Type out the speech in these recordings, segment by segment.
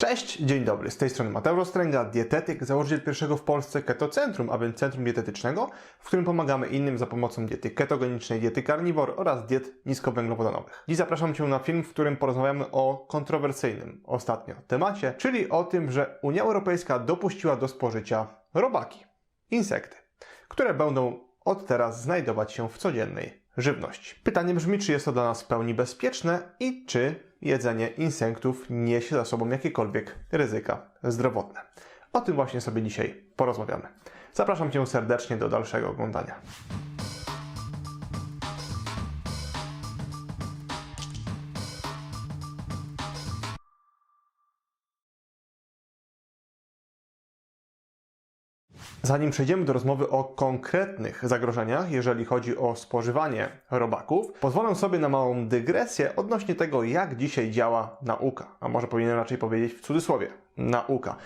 Cześć, dzień dobry. Z tej strony Mateusz Ostręga, dietetyk, założyciel pierwszego w Polsce ketocentrum, a więc centrum dietetycznego, w którym pomagamy innym za pomocą diety ketogenicznej, diety carnivore oraz diet niskowęglowodanowych. Dziś zapraszam Cię na film, w którym porozmawiamy o kontrowersyjnym ostatnio temacie, czyli o tym, że Unia Europejska dopuściła do spożycia robaki, insekty, które będą od teraz znajdować się w codziennej żywności. Pytanie brzmi, czy jest to dla nas w pełni bezpieczne i czy jedzenie insektów niesie za sobą jakiekolwiek ryzyka zdrowotne. O tym właśnie sobie dzisiaj porozmawiamy. Zapraszam Cię serdecznie do dalszego oglądania. Zanim przejdziemy do rozmowy o konkretnych zagrożeniach, jeżeli chodzi o spożywanie robaków, pozwolę sobie na małą dygresję odnośnie tego, jak dzisiaj działa nauka, a może powinienem raczej powiedzieć w cudzysłowie nauka.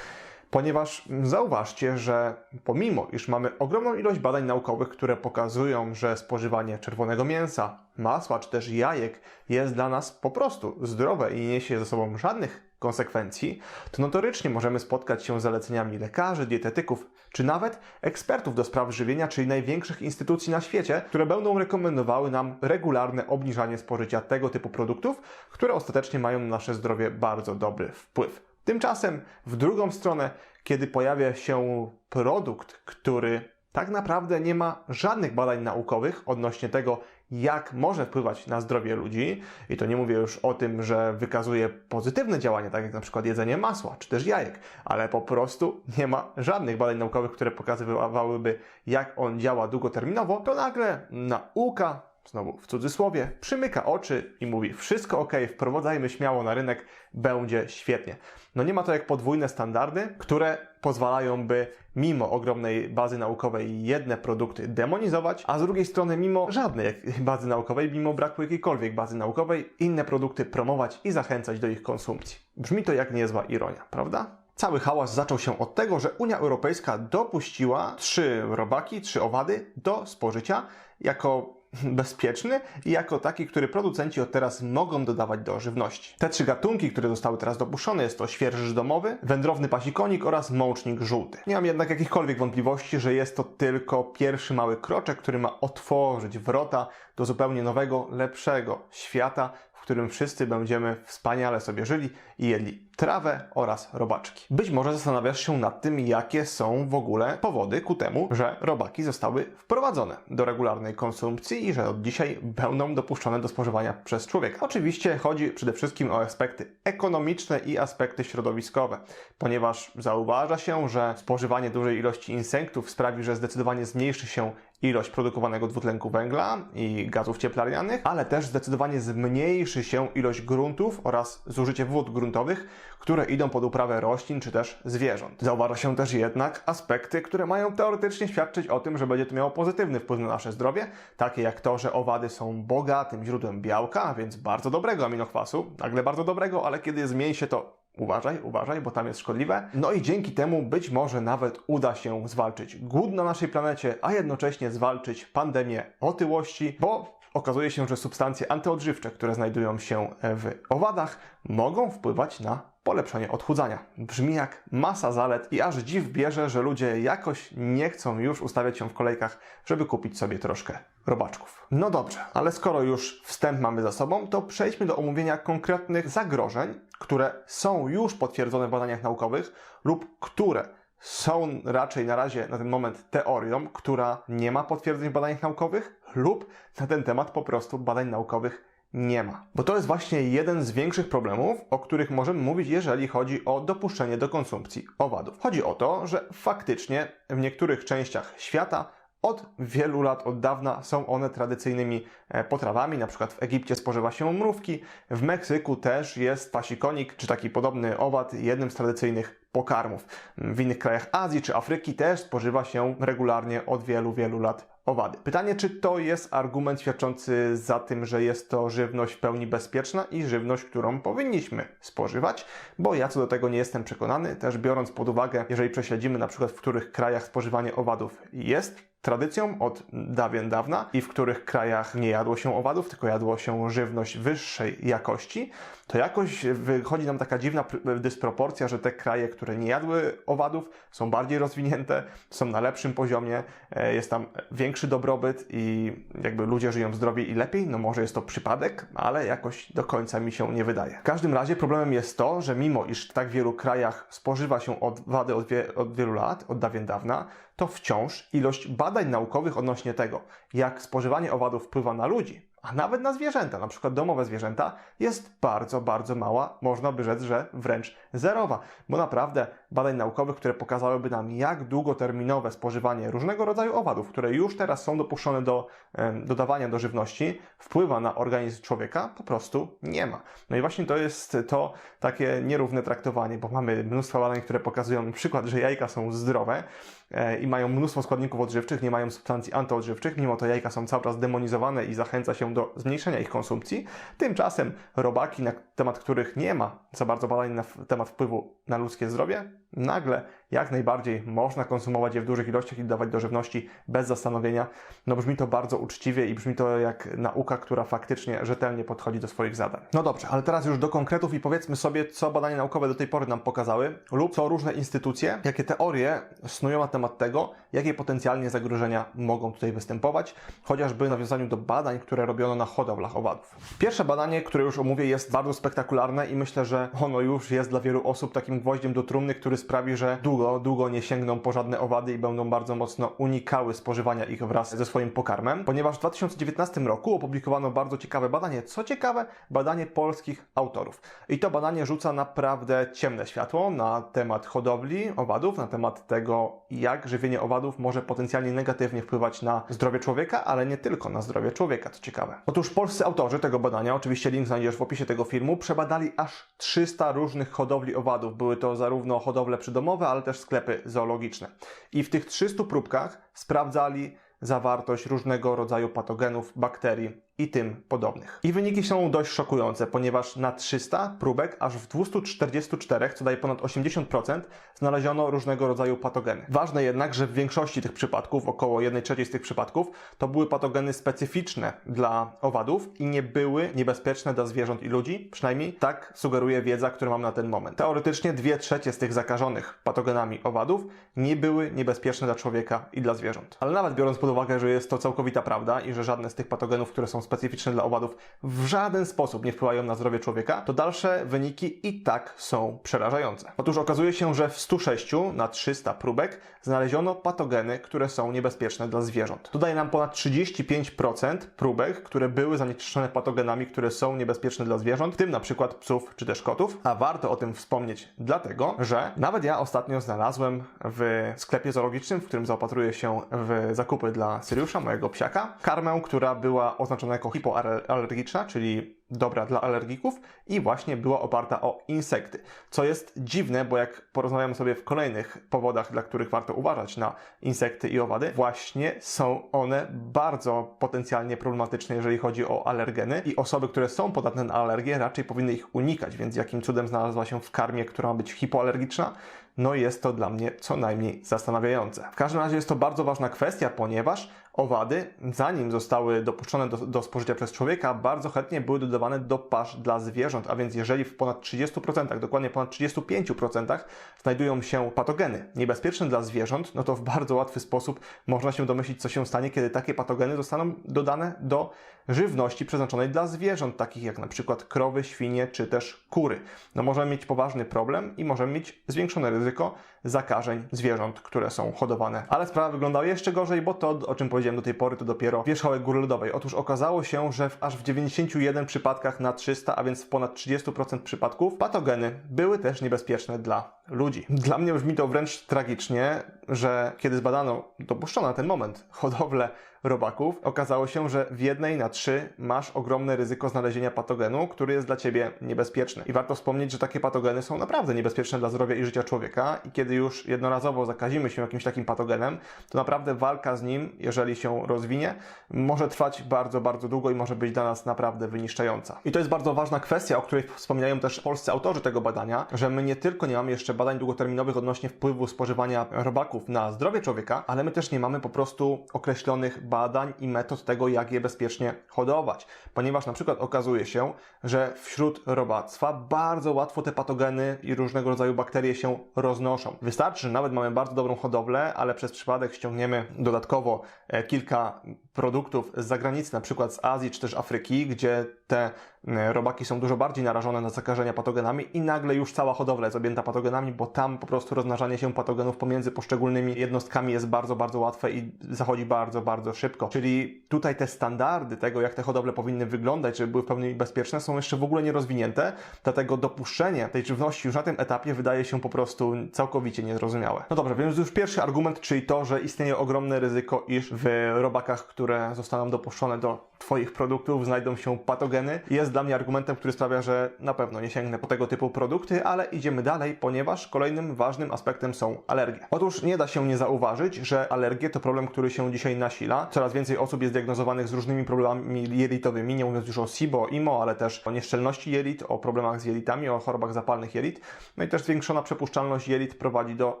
Ponieważ zauważcie, że pomimo iż mamy ogromną ilość badań naukowych, które pokazują, że spożywanie czerwonego mięsa, masła czy też jajek jest dla nas po prostu zdrowe i nie niesie ze sobą żadnych konsekwencji, to notorycznie możemy spotkać się z zaleceniami lekarzy, dietetyków, czy nawet ekspertów do spraw żywienia, czyli największych instytucji na świecie, które będą rekomendowały nam regularne obniżanie spożycia tego typu produktów, które ostatecznie mają na nasze zdrowie bardzo dobry wpływ. Tymczasem w drugą stronę, kiedy pojawia się produkt, który tak naprawdę nie ma żadnych badań naukowych odnośnie tego, jak może wpływać na zdrowie ludzi, i to nie mówię już o tym, że wykazuje pozytywne działania, tak jak na przykład jedzenie masła czy też jajek, ale po prostu nie ma żadnych badań naukowych, które pokazywałyby, jak on działa długoterminowo, to nagle nauka znowu w cudzysłowie, przymyka oczy i mówi: Wszystko ok, wprowadzajmy śmiało na rynek, będzie świetnie. No nie ma to jak podwójne standardy, które pozwalają, by mimo ogromnej bazy naukowej jedne produkty demonizować, a z drugiej strony, mimo żadnej bazy naukowej, mimo braku jakiejkolwiek bazy naukowej, inne produkty promować i zachęcać do ich konsumpcji. Brzmi to jak niezła ironia, prawda? Cały hałas zaczął się od tego, że Unia Europejska dopuściła trzy robaki, trzy owady do spożycia jako bezpieczny i jako taki, który producenci od teraz mogą dodawać do żywności. Te trzy gatunki, które zostały teraz dopuszczone, jest to świerżysz domowy, wędrowny pasikonik oraz mącznik żółty. Nie mam jednak jakichkolwiek wątpliwości, że jest to tylko pierwszy mały kroczek, który ma otworzyć wrota do zupełnie nowego, lepszego świata, którym wszyscy będziemy wspaniale sobie żyli i jedli trawę oraz robaczki. Być może zastanawiasz się nad tym, jakie są w ogóle powody ku temu, że robaki zostały wprowadzone do regularnej konsumpcji i że od dzisiaj będą dopuszczone do spożywania przez człowieka. Oczywiście chodzi przede wszystkim o aspekty ekonomiczne i aspekty środowiskowe, ponieważ zauważa się, że spożywanie dużej ilości insektów sprawi, że zdecydowanie zmniejszy się ilość produkowanego dwutlenku węgla i gazów cieplarnianych, ale też zdecydowanie zmniejszy się ilość gruntów oraz zużycie wód gruntowych, które idą pod uprawę roślin czy też zwierząt. Zauważa się też jednak aspekty, które mają teoretycznie świadczyć o tym, że będzie to miało pozytywny wpływ na nasze zdrowie, takie jak to, że owady są bogatym źródłem białka, a więc bardzo dobrego aminokwasu, nagle bardzo dobrego, ale kiedy zmieni się to Uważaj, uważaj, bo tam jest szkodliwe. No i dzięki temu być może nawet uda się zwalczyć głód na naszej planecie, a jednocześnie zwalczyć pandemię otyłości, bo okazuje się, że substancje antyodżywcze, które znajdują się w owadach, mogą wpływać na polepszenie odchudzania. Brzmi jak masa zalet i aż dziw bierze, że ludzie jakoś nie chcą już ustawiać się w kolejkach, żeby kupić sobie troszkę robaczków. No dobrze, ale skoro już wstęp mamy za sobą, to przejdźmy do omówienia konkretnych zagrożeń, które są już potwierdzone w badaniach naukowych lub które są raczej na razie na ten moment teorią, która nie ma potwierdzeń w badaniach naukowych lub na ten temat po prostu badań naukowych nie ma. Bo to jest właśnie jeden z większych problemów, o których możemy mówić, jeżeli chodzi o dopuszczenie do konsumpcji owadów. Chodzi o to, że faktycznie w niektórych częściach świata od wielu lat, od dawna są one tradycyjnymi e, potrawami. Na przykład w Egipcie spożywa się mrówki, w Meksyku też jest pasikonik, czy taki podobny owad, jednym z tradycyjnych pokarmów. W innych krajach Azji czy Afryki też spożywa się regularnie od wielu, wielu lat owady. Pytanie, czy to jest argument świadczący za tym, że jest to żywność w pełni bezpieczna i żywność, którą powinniśmy spożywać, bo ja co do tego nie jestem przekonany, też biorąc pod uwagę, jeżeli prześledzimy na przykład w których krajach spożywanie owadów jest tradycją od dawien dawna i w których krajach nie jadło się owadów, tylko jadło się żywność wyższej jakości, to jakoś wychodzi nam taka dziwna pr- dysproporcja, że te kraje, które nie jadły owadów, są bardziej rozwinięte, są na lepszym poziomie, e, jest tam większy dobrobyt i jakby ludzie żyją zdrowiej i lepiej. No może jest to przypadek, ale jakoś do końca mi się nie wydaje. W każdym razie problemem jest to, że mimo iż w tak wielu krajach spożywa się owady od, wie, od wielu lat, od dawien dawna, to wciąż ilość badań naukowych odnośnie tego, jak spożywanie owadów wpływa na ludzi, a nawet na zwierzęta, na przykład domowe zwierzęta, jest bardzo, bardzo mała, można by rzec, że wręcz zerowa, bo naprawdę badań naukowych, które pokazałyby nam, jak długoterminowe spożywanie różnego rodzaju owadów, które już teraz są dopuszczone do em, dodawania do żywności, wpływa na organizm człowieka, po prostu nie ma. No i właśnie to jest to takie nierówne traktowanie, bo mamy mnóstwo badań, które pokazują na przykład, że jajka są zdrowe, e, i mają mnóstwo składników odżywczych, nie mają substancji antyodżywczych, mimo to jajka są cały czas demonizowane i zachęca się do zmniejszenia ich konsumpcji. Tymczasem robaki, na temat których nie ma za bardzo badań na temat wpływu na ludzkie zdrowie, nagle jak najbardziej można konsumować je w dużych ilościach i dawać do żywności bez zastanowienia. No brzmi to bardzo uczciwie i brzmi to jak nauka, która faktycznie rzetelnie podchodzi do swoich zadań. No dobrze, ale teraz już do konkretów i powiedzmy sobie, co badania naukowe do tej pory nam pokazały lub co różne instytucje, jakie teorie snują na temat tego, jakie potencjalnie zagrożenia mogą tutaj występować, chociażby w nawiązaniu do badań, które robiono na hodowlach owadów. Pierwsze badanie, które już omówię, jest bardzo spektakularne i myślę, że ono już jest dla wielu osób takim gwoździem do trumny, który sprawi, że długo, długo nie sięgną po żadne owady i będą bardzo mocno unikały spożywania ich wraz ze swoim pokarmem, ponieważ w 2019 roku opublikowano bardzo ciekawe badanie. Co ciekawe, badanie polskich autorów. I to badanie rzuca naprawdę ciemne światło na temat hodowli owadów, na temat tego, jak żywienie owadów może potencjalnie negatywnie wpływać na zdrowie człowieka, ale nie tylko na zdrowie człowieka, co ciekawe. Otóż polscy autorzy tego badania, oczywiście link znajdziesz w opisie tego filmu, przebadali aż 300 różnych hodowli owadów. Były to zarówno hodowle przydomowe, ale też sklepy zoologiczne. I w tych 300 próbkach sprawdzali zawartość różnego rodzaju patogenów, bakterii i tym podobnych. I wyniki są dość szokujące, ponieważ na 300 próbek aż w 244, co daje ponad 80%, znaleziono różnego rodzaju patogeny. Ważne jednak, że w większości tych przypadków, około 1 trzeciej z tych przypadków, to były patogeny specyficzne dla owadów i nie były niebezpieczne dla zwierząt i ludzi, przynajmniej tak sugeruje wiedza, którą mam na ten moment. Teoretycznie 2 trzecie z tych zakażonych patogenami owadów nie były niebezpieczne dla człowieka i dla zwierząt. Ale nawet biorąc pod uwagę, że jest to całkowita prawda i że żadne z tych patogenów, które są specyficzne dla owadów, w żaden sposób nie wpływają na zdrowie człowieka, to dalsze wyniki i tak są przerażające. Otóż okazuje się, że w 106 na 300 próbek znaleziono patogeny, które są niebezpieczne dla zwierząt. To daje nam ponad 35% próbek, które były zanieczyszczone patogenami, które są niebezpieczne dla zwierząt, w tym na przykład psów czy też kotów. A warto o tym wspomnieć dlatego, że nawet ja ostatnio znalazłem w sklepie zoologicznym, w którym zaopatruję się w zakupy dla Syriusza, mojego psiaka, karmę, która była oznaczona jako hipoalergiczna, czyli dobra dla alergików i właśnie była oparta o insekty. Co jest dziwne, bo jak porozmawiamy sobie w kolejnych powodach, dla których warto uważać na insekty i owady, właśnie są one bardzo potencjalnie problematyczne, jeżeli chodzi o alergeny i osoby, które są podatne na alergię, raczej powinny ich unikać, więc jakim cudem znalazła się w karmie, która ma być hipoalergiczna? No jest to dla mnie co najmniej zastanawiające. W każdym razie jest to bardzo ważna kwestia, ponieważ owady, zanim zostały dopuszczone do, do spożycia przez człowieka, bardzo chętnie były dodawane do pasz dla zwierząt, a więc jeżeli w ponad 30%, dokładnie ponad 35% znajdują się patogeny niebezpieczne dla zwierząt, no to w bardzo łatwy sposób można się domyślić, co się stanie, kiedy takie patogeny zostaną dodane do żywności przeznaczonej dla zwierząt, takich jak na przykład krowy, świnie czy też kury. No możemy mieć poważny problem i możemy mieć zwiększone ryzyko zakażeń zwierząt, które są hodowane. Ale sprawa wyglądała jeszcze gorzej, bo to, o czym powiedziałem do tej pory, to dopiero wierzchołek góry lodowej. Otóż okazało się, że w aż w 91 przypadkach na 300, a więc w ponad 30% przypadków, patogeny były też niebezpieczne dla ludzi. Dla mnie brzmi to wręcz tragicznie, że kiedy zbadano, dopuszczono na ten moment, hodowlę robaków, okazało się, że w jednej na trzy masz ogromne ryzyko znalezienia patogenu, który jest dla ciebie niebezpieczny. I warto wspomnieć, że takie patogeny są naprawdę niebezpieczne dla zdrowia i życia człowieka i kiedy już jednorazowo zakazimy się jakimś takim patogenem, to naprawdę walka z nim, jeżeli się rozwinie, może trwać bardzo, bardzo długo i może być dla nas naprawdę wyniszczająca. I to jest bardzo ważna kwestia, o której wspominają też polscy autorzy tego badania, że my nie tylko nie mamy jeszcze badań długoterminowych odnośnie wpływu spożywania robaków na zdrowie człowieka, ale my też nie mamy po prostu określonych badań i metod tego, jak je bezpiecznie hodować. Ponieważ na przykład okazuje się, że wśród robactwa bardzo łatwo te patogeny i różnego rodzaju bakterie się roznoszą. Wystarczy, że nawet mamy bardzo dobrą hodowlę, ale przez przypadek ściągniemy dodatkowo e, kilka produktów z zagranicy, na przykład z Azji czy też Afryki, gdzie te e, robaki są dużo bardziej narażone na zakażenia patogenami i nagle już cała hodowla jest objęta patogenami, bo tam po prostu rozmnażanie się patogenów pomiędzy poszczególnymi jednostkami jest bardzo, bardzo łatwe i zachodzi bardzo, bardzo szybko. Czyli tutaj te standardy tego, jak te hodowle powinny wyglądać, żeby były w pełni bezpieczne, są jeszcze w ogóle nierozwinięte, dlatego dopuszczenie tej żywności już na tym etapie wydaje się po prostu całkowicie niezrozumiałe. No dobrze, więc już pierwszy argument, czyli to, że istnieje ogromne ryzyko, iż w robakach, które zostaną dopuszczone do Twoich produktów znajdą się patogeny, jest dla mnie argumentem, który sprawia, że na pewno nie sięgnę po tego typu produkty, ale idziemy dalej, ponieważ kolejnym ważnym aspektem są alergie. Otóż nie da się nie zauważyć, że alergie to problem, który się dzisiaj nasila. Coraz więcej osób jest diagnozowanych z różnymi problemami jelitowymi, nie mówiąc już o SIBO, IMO, ale też o nieszczelności jelit, o problemach z jelitami, o chorobach zapalnych jelit. No i też zwiększona przepuszczalność jelit prowadzi do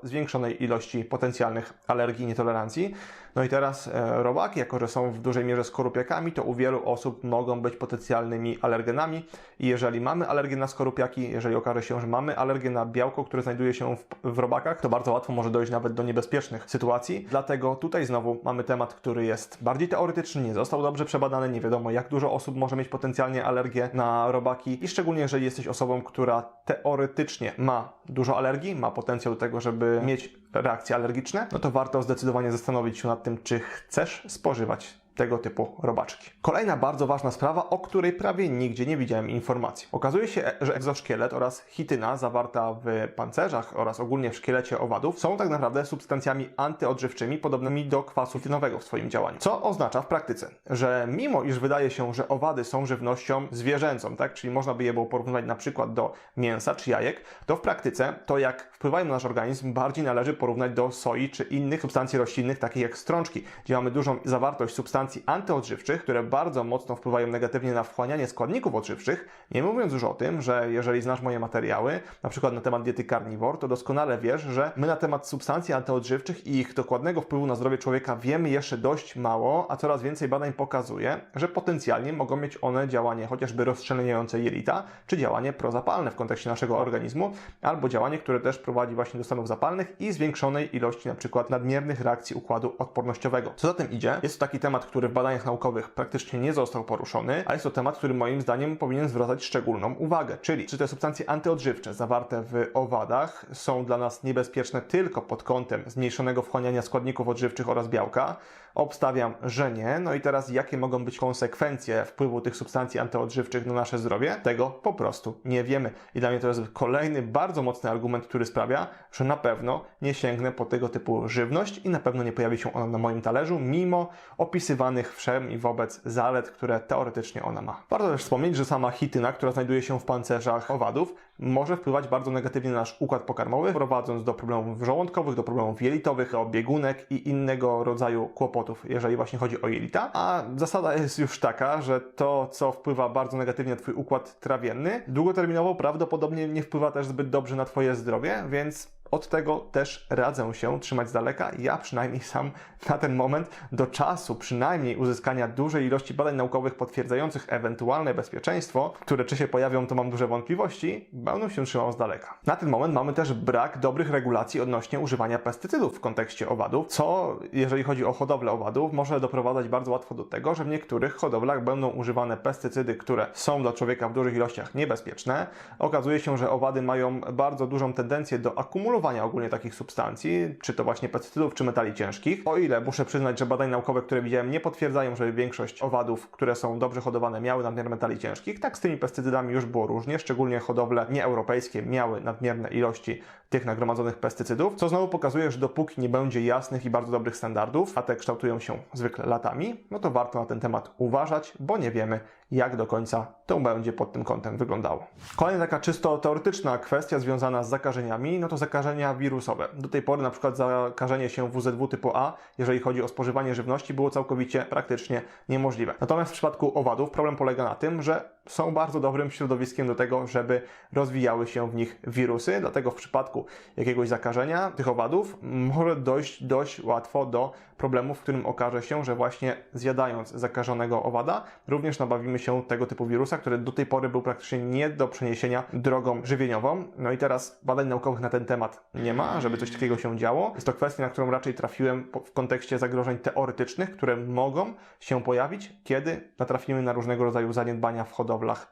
zwiększonej ilości potencjalnych alergii i nietolerancji. No i teraz e, robaki, jako że są w dużej mierze skorupiakami, to u wielu osób mogą być potencjalnymi alergenami. I jeżeli mamy alergię na skorupiaki, jeżeli okaże się, że mamy alergię na białko, które znajduje się w, w robakach, to bardzo łatwo może dojść nawet do niebezpiecznych sytuacji. Dlatego tutaj znowu mamy temat, który jest bardziej teoretyczny, nie został dobrze przebadany, nie wiadomo jak dużo osób może mieć potencjalnie alergię na robaki i szczególnie jeżeli jesteś osobą, która teoretycznie ma dużo alergii, ma potencjał do tego, żeby mieć reakcje alergiczne, no to warto zdecydowanie zastanowić się nad tym, czy chcesz spożywać tego typu robaczki. Kolejna bardzo ważna sprawa, o której prawie nigdzie nie widziałem informacji. Okazuje się, że egzoszkielet oraz chityna zawarta w pancerzach oraz ogólnie w szkielecie owadów są tak naprawdę substancjami antyodżywczymi podobnymi do kwasu chitynowego w swoim działaniu. Co oznacza w praktyce, że mimo iż wydaje się, że owady są żywnością zwierzęcą, tak, czyli można by je było porównywać na przykład do mięsa czy jajek, to w praktyce to jak wpływają na nasz organizm bardziej należy porównać do soi czy innych substancji roślinnych takich jak strączki, gdzie mamy dużą zawartość substancji substancji antyodżywczych, które bardzo mocno wpływają negatywnie na wchłanianie składników odżywczych, nie mówiąc już o tym, że jeżeli znasz moje materiały, na przykład na temat diety carnivore, to doskonale wiesz, że my na temat substancji antyodżywczych i ich dokładnego wpływu na zdrowie człowieka wiemy jeszcze dość mało, a coraz więcej badań pokazuje, że potencjalnie mogą mieć one działanie chociażby rozszczelniające jelita, czy działanie prozapalne w kontekście naszego organizmu, albo działanie, które też prowadzi właśnie do stanów zapalnych i zwiększonej ilości na przykład nadmiernych reakcji układu odpornościowego. Co za tym idzie, jest to taki temat, który w badaniach naukowych praktycznie nie został poruszony, a jest to temat, który moim zdaniem powinien zwracać szczególną uwagę. Czyli czy te substancje antyodżywcze zawarte w owadach są dla nas niebezpieczne tylko pod kątem zmniejszonego wchłaniania składników odżywczych oraz białka? Obstawiam, że nie. No i teraz jakie mogą być konsekwencje wpływu tych substancji antyodżywczych na nasze zdrowie? Tego po prostu nie wiemy. I dla mnie to jest kolejny bardzo mocny argument, który sprawia, że na pewno nie sięgnę po tego typu żywność i na pewno nie pojawi się ona na moim talerzu, mimo wszem i wobec zalet, które teoretycznie ona ma. Warto też wspomnieć, że sama chityna, która znajduje się w pancerzach owadów, może wpływać bardzo negatywnie na nasz układ pokarmowy, prowadząc do problemów żołądkowych, do problemów jelitowych, do biegunek i innego rodzaju kłopotów, jeżeli właśnie chodzi o jelita. A zasada jest już taka, że to, co wpływa bardzo negatywnie na Twój układ trawienny, długoterminowo prawdopodobnie nie wpływa też zbyt dobrze na Twoje zdrowie, więc od tego też radzę się trzymać z daleka. Ja przynajmniej sam na ten moment do czasu przynajmniej uzyskania dużej ilości badań naukowych potwierdzających ewentualne bezpieczeństwo, które czy się pojawią, to mam duże wątpliwości, będę się trzymał z daleka. Na ten moment mamy też brak dobrych regulacji odnośnie używania pestycydów w kontekście owadów, co jeżeli chodzi o hodowlę owadów, może doprowadzać bardzo łatwo do tego, że w niektórych hodowlach będą używane pestycydy, które są dla człowieka w dużych ilościach niebezpieczne. Okazuje się, że owady mają bardzo dużą tendencję do akumulowania kontrolowania ogólnie takich substancji, czy to właśnie pestycydów, czy metali ciężkich. O ile muszę przyznać, że badania naukowe, które widziałem, nie potwierdzają, że większość owadów, które są dobrze hodowane, miały nadmiar metali ciężkich, tak z tymi pestycydami już było różnie, szczególnie hodowle nieeuropejskie miały nadmierne ilości tych nagromadzonych pestycydów, co znowu pokazuje, że dopóki nie będzie jasnych i bardzo dobrych standardów, a te kształtują się zwykle latami, no to warto na ten temat uważać, bo nie wiemy, jak do końca to będzie pod tym kątem wyglądało. Kolejna taka czysto teoretyczna kwestia związana z zakażeniami, no to zakażenia wirusowe. Do tej pory na przykład zakażenie się WZW typu A, jeżeli chodzi o spożywanie żywności, było całkowicie praktycznie niemożliwe. Natomiast w przypadku owadów problem polega na tym, że są bardzo dobrym środowiskiem do tego, żeby rozwijały się w nich wirusy, dlatego w przypadku jakiegoś zakażenia tych owadów może dojść dość łatwo do problemu, w którym okaże się, że właśnie zjadając zakażonego owada, również nabawimy się tego typu wirusa, który do tej pory był praktycznie nie do przeniesienia drogą żywieniową. No i teraz badań naukowych na ten temat nie ma, żeby coś takiego się działo. Jest to kwestia, na którą raczej trafiłem w kontekście zagrożeń teoretycznych, które mogą się pojawić, kiedy natrafimy na różnego rodzaju zaniedbania w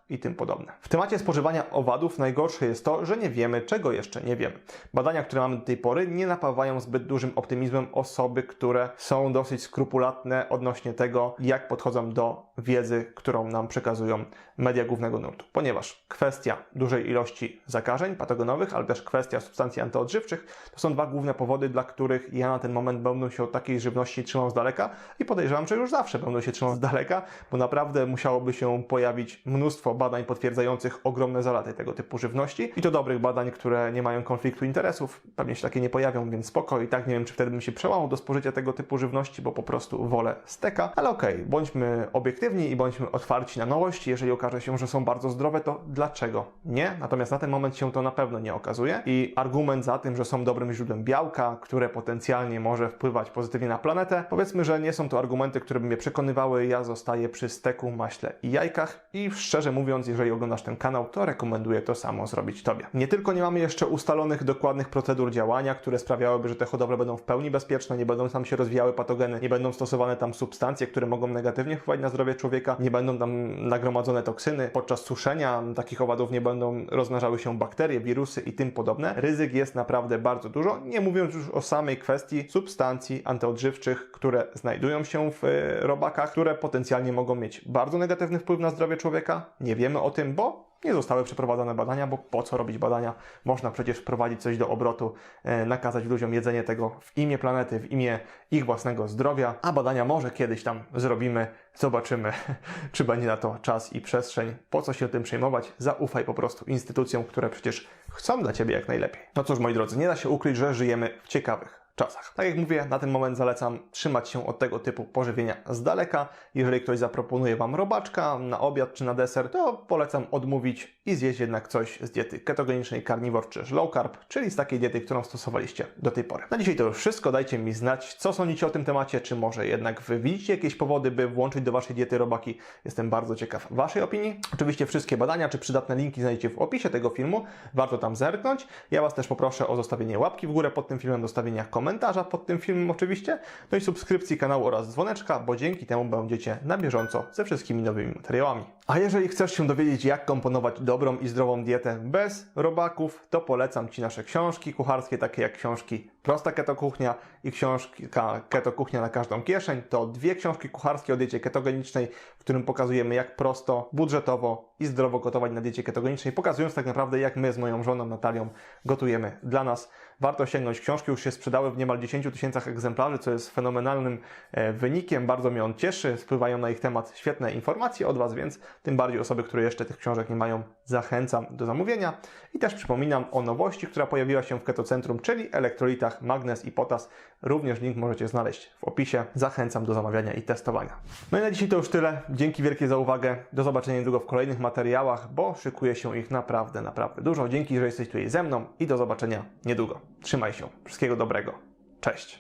i tym podobne. W temacie spożywania owadów najgorsze jest to, że nie wiemy, czego jeszcze nie wiemy. Badania, które mamy do tej pory, nie napawają zbyt dużym optymizmem osoby, które są dosyć skrupulatne odnośnie tego, jak podchodzą do wiedzy, którą nam przekazują media głównego nurtu. Ponieważ kwestia dużej ilości zakażeń patogenowych, ale też kwestia substancji antyodżywczych, to są dwa główne powody, dla których ja na ten moment będę się od takiej żywności trzymał z daleka i podejrzewam, że już zawsze będę się trzymał z daleka, bo naprawdę musiałoby się pojawić mnóstwo badań potwierdzających ogromne zalety tego typu żywności i to dobrych badań, które nie mają konfliktu interesów. Pewnie się takie nie pojawią, więc spoko. I tak nie wiem, czy wtedy bym się przełamał do spożycia tego typu żywności, bo po prostu wolę steka. Ale okej, bądźmy obiektywni i bądźmy otwarci na nowości. Jeżeli okaże się, że są bardzo zdrowe, to dlaczego nie? Natomiast na ten moment się to na pewno nie okazuje i argument za tym, że są dobrym źródłem białka, które potencjalnie może wpływać pozytywnie na planetę, powiedzmy, że nie są to argumenty, które by mnie przekonywały. Ja zostaję przy steku, maśle i jajkach i szczerze mówiąc, jeżeli oglądasz ten kanał, to rekomenduję to samo zrobić Tobie. Nie tylko nie mamy jeszcze ustalonych dokładnych procedur działania, które sprawiałyby, że te hodowle będą w pełni bezpieczne, nie będą tam się rozwijały patogeny, nie będą stosowane tam substancje, które mogą negatywnie wpływać na zdrowie człowieka, nie będą tam nagromadzone toksyny, podczas suszenia takich owadów nie będą rozmnażały się bakterie, wirusy i tym podobne. Ryzyk jest naprawdę bardzo dużo, nie mówiąc już o samej kwestii substancji antyodżywczych, które znajdują się w e, robakach, które potencjalnie mogą mieć bardzo negatywny wpływ na zdrowie człowieka. Nie wiemy o tym, bo nie zostały przeprowadzone badania, bo po co robić badania? Można przecież wprowadzić coś do obrotu, e, nakazać ludziom jedzenie tego w imię planety, w imię ich własnego zdrowia, a badania może kiedyś tam zrobimy, zobaczymy, czy będzie na to czas i przestrzeń. Po co się tym przejmować? Zaufaj po prostu instytucjom, które przecież chcą dla Ciebie jak najlepiej. No cóż, moi drodzy, nie da się ukryć, że żyjemy w ciekawych czasach. Tak jak mówię, na ten moment zalecam trzymać się od tego typu pożywienia z daleka. Jeżeli ktoś zaproponuje Wam robaczka na obiad czy na deser, to polecam odmówić i zjeść jednak coś z diety ketogenicznej, carnivore czy low carb, czyli z takiej diety, którą stosowaliście do tej pory. Na dzisiaj to już wszystko. Dajcie mi znać, co sądzicie o tym temacie, czy może jednak Wy widzicie jakieś powody, by włączyć do Waszej diety robaki. Jestem bardzo ciekaw Waszej opinii. Oczywiście wszystkie badania czy przydatne linki znajdziecie w opisie tego filmu. Warto tam zerknąć. Ja Was też poproszę o zostawienie łapki w górę pod tym filmem, zostawienia komentarza pod tym filmem oczywiście, no i subskrypcji kanału oraz dzwoneczka, bo dzięki temu będziecie na bieżąco ze wszystkimi nowymi materiałami. A jeżeli chcesz się dowiedzieć, jak komponować dobrą i zdrową dietę bez robaków, to polecam Ci nasze książki kucharskie, takie jak książki Prosta Keto Kuchnia i książka Keto Kuchnia na każdą kieszeń. To dwie książki kucharskie o diecie ketogenicznej, w którym pokazujemy, jak prosto, budżetowo i zdrowo gotować na diecie ketogenicznej, pokazując tak naprawdę, jak my z moją żoną Natalią gotujemy dla nas. Warto sięgnąć. Książki już się sprzedały w niemal 10 tysiącach egzemplarzy, co jest fenomenalnym e, wynikiem. Bardzo mnie on cieszy. Spływają na ich temat świetne informacje od Was, więc tym bardziej osoby, które jeszcze tych książek nie mają, zachęcam do zamówienia. I też przypominam o nowości, która pojawiła się w Ketocentrum, czyli elektrolitach magnez i potas. Również link możecie znaleźć w opisie. Zachęcam do zamawiania i testowania. No i na dzisiaj to już tyle. Dzięki wielkie za uwagę. Do zobaczenia niedługo w kolejnych materiałach, bo szykuje się ich naprawdę, naprawdę dużo. Dzięki, że jesteś tutaj ze mną i do zobaczenia niedługo. Trzymaj się. Wszystkiego dobrego. Cześć.